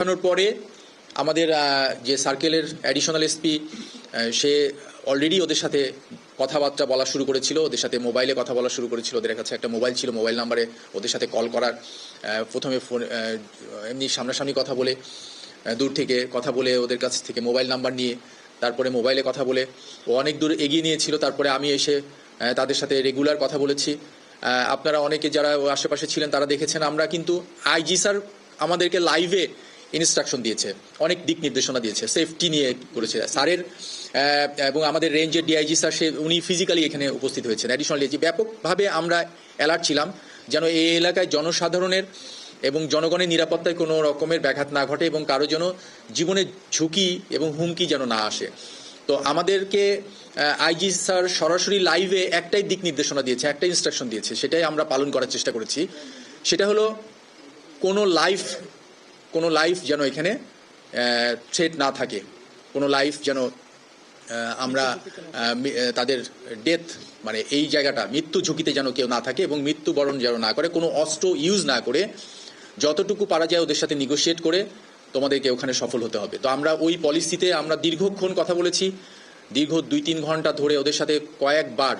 পরে আমাদের যে সার্কেলের অ্যাডিশনাল এসপি সে অলরেডি ওদের সাথে কথাবার্তা বলা শুরু করেছিল, ওদের সাথে মোবাইলে কথা বলা শুরু করেছিল, ওদের কাছে একটা মোবাইল ছিল মোবাইল নাম্বারে ওদের সাথে কল করার প্রথমে ফোন এমনি সামনাসামনি কথা বলে দূর থেকে কথা বলে ওদের কাছ থেকে মোবাইল নাম্বার নিয়ে, তারপরে মোবাইলে কথা বলে, ও অনেক দূর এগিয়ে নিয়েছিল, তারপরে আমি এসে তাদের সাথে রেগুলার কথা বলেছি। আপনারা অনেকে যারা আশেপাশে ছিলেন তারা দেখেছেন, আমরা কিন্তু আইজি স্যার আমাদেরকে লাইভে ইনস্ট্রাকশন দিয়েছে, অনেক দিক নির্দেশনা দিয়েছে সেফটি নিয়ে করেছে। স্যারের এবং আমাদের রেঞ্জের ডিআইজি স্যার, সে, উনি ফিজিক্যালি এখানে উপস্থিত হয়েছেন। অ্যাডিশনাল ডিআইজি ব্যাপকভাবে আমরা অ্যালার্ট ছিলাম, যেন এই এলাকায় জনসাধারণের এবং জনগণের নিরাপত্তায় কোনো রকমের ব্যাঘাত না ঘটে এবং কারও যেন জীবনের ঝুঁকি এবং হুমকি যেন না আসে। তো আমাদেরকে আইজি স্যার সরাসরি লাইভে একটাই দিক নির্দেশনা দিয়েছে একটাই ইনস্ট্রাকশন দিয়েছে, সেটাই আমরা পালন করার চেষ্টা করেছি। সেটা হলো কোনো লাইফ কোনো লাইফ যেন এখানে থ্রেট না থাকে। কোনো লাইফ যেন আমরা তাদের ডেথ মানে এই জায়গাটা, মৃত্যু ঝুঁকিতে যেন কেউ না থাকে এবং মৃত্যুবরণ যেন না করে, কোনো অস্ত্র ইউজ না করে, যতটুকু পারা যায় ওদের সাথে নিগোশিয়েট করে তোমাদেরকে ওখানে সফল হতে হবে। তো আমরা ওই পলিসিতে আমরা দীর্ঘক্ষণ কথা বলেছি। দীর্ঘ দুই তিন ঘণ্টা ধরে ওদের সাথে কয়েকবার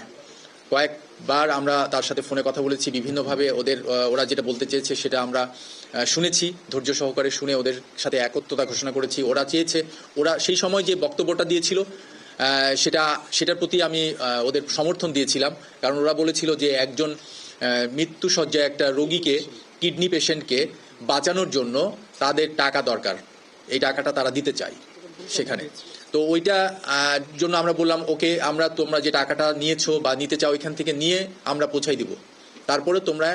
কয়েকবার আমরা তার সাথে ফোনে কথা বলেছি, বিভিন্নভাবে ওদের ওরা যেটা বলতে চেয়েছে সেটা আমরা শুনেছি, ধৈর্য সহকারে শুনে ওদের সাথে একত্রতা ঘোষণা করেছি। ওরা চেয়েছে, ওরা সেই সময় যে বক্তব্যটা দিয়েছিল সেটা, সেটার প্রতি আমি ওদের সমর্থন দিয়েছিলাম। কারণ ওরা বলেছিল যে একজন মৃত্যুসজ্জায় একটা রোগীকে, কিডনি পেশেন্টকে বাঁচানোর জন্য তাদের টাকা দরকার। এই টাকাটা তারা দিতে চায়। সেখানে। তো ওইটা জন্য আমরা বললাম, ওকে, আমরা, তোমরা যে টাকাটা নিয়েছো বা নিতে চাও এখান থেকে নিয়ে আমরা পৌঁছাই দিব। তারপরে তোমরা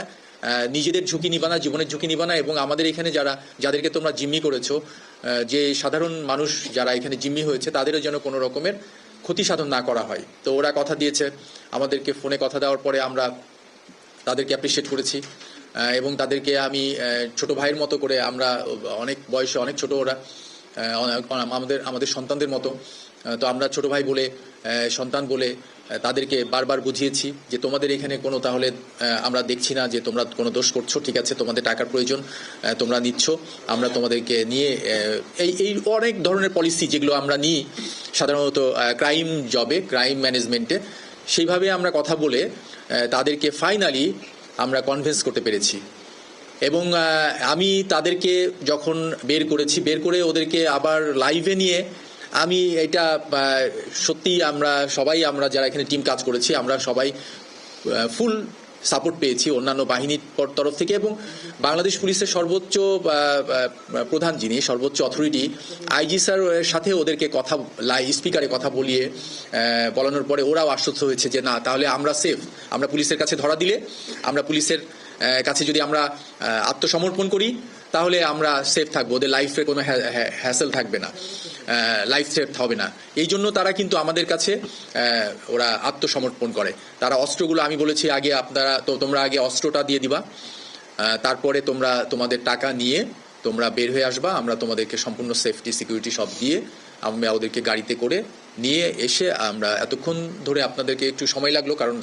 নিজেদের ঝুঁকি নিবা না, জীবনের ঝুঁকি নিবা না এবং আমাদের এখানে যারা, যাদেরকে তোমরা জিম্মি করেছ যে সাধারণ মানুষ যারা এখানে জিম্মি হয়েছে, তাদেরও যেন কোনো রকমের ক্ষতি সাধন না করা হয়। তো ওরা কথা দিয়েছে, আমাদেরকে ফোনে কথা দেওয়ার পরে আমরা তাদেরকে অ্যাপ্রিসিয়েট করেছি এবং তাদেরকে আমি ছোট ভাইয়ের মতো করে আমরা, অনেক বয়সে অনেক ছোট ওরা আমাদের আমাদের সন্তানদের মতো। তো আমরা ছোট ভাই বলে সন্তান বলে তাদেরকে বারবার বুঝিয়েছি যে তোমাদের এখানে কোনো তাহলে আমরা দেখছি না যে তোমরা কোনো দোষ করছ, ঠিক আছে, তোমাদের টাকার প্রয়োজন তোমরা নিচ্ছ, আমরা তোমাদেরকে নিয়ে এই এই অনেক ধরনের পলিসি যেগুলো আমরা নিই, সাধারণত ক্রাইম জবে ক্রাইম ম্যানেজমেন্টে সেইভাবে আমরা কথা বলে তাদেরকে ফাইনালি আমরা কনভিন্স করতে পেরেছি। এবং আমি তাদেরকে যখন বের করেছি, বের করে ওদেরকে আবার লাইভে নিয়ে আমি এটা সত্যি আমরা সবাই, আমরা যারা এখানে টিম কাজ করেছি, আমরা সবাই ফুল সাপোর্ট পেয়েছি অন্যান্য বাহিনীর তরফ থেকে এবং বাংলাদেশ পুলিশের সর্বোচ্চ প্রধান যিনি, সর্বোচ্চ অথরিটি আইজি স্যার সাথে ওদেরকে কথা, লাই স্পিকারে কথা বলিয়ে বলানোর পরে ওরাও আশ্বস্ত হয়েছে যে না, তাহলে আমরা সেফ আমরা পুলিশের কাছে ধরা দিলে, আমরা পুলিশের কাছে যদি আমরা আত্মসমর্পণ করি, তাহলে আমরা সেফ থাকব। ওদের লাইফে কোনো হ্যাসেল থাকবে না। লাইফ থ্রেট হবে না। এই জন্য তারা কিন্তু আমাদের কাছে ওরা আত্মসমর্পণ করে। তারা অস্ত্রগুলো, আমি বলেছি আগে আপনারা, তো তোমরা আগে অস্ত্রটা দিয়ে দিবা। তারপরে তোমরা তোমাদের টাকা নিয়ে তোমরা বের হয়ে আসবা। আমরা তোমাদেরকে সম্পূর্ণ সেফটি সিকিউরিটি সব দিয়ে আমরা ওদেরকে গাড়িতে করে নিয়ে এসে আমরা এতক্ষণ ধরে আপনাদেরকে একটু সময় লাগল, কারণ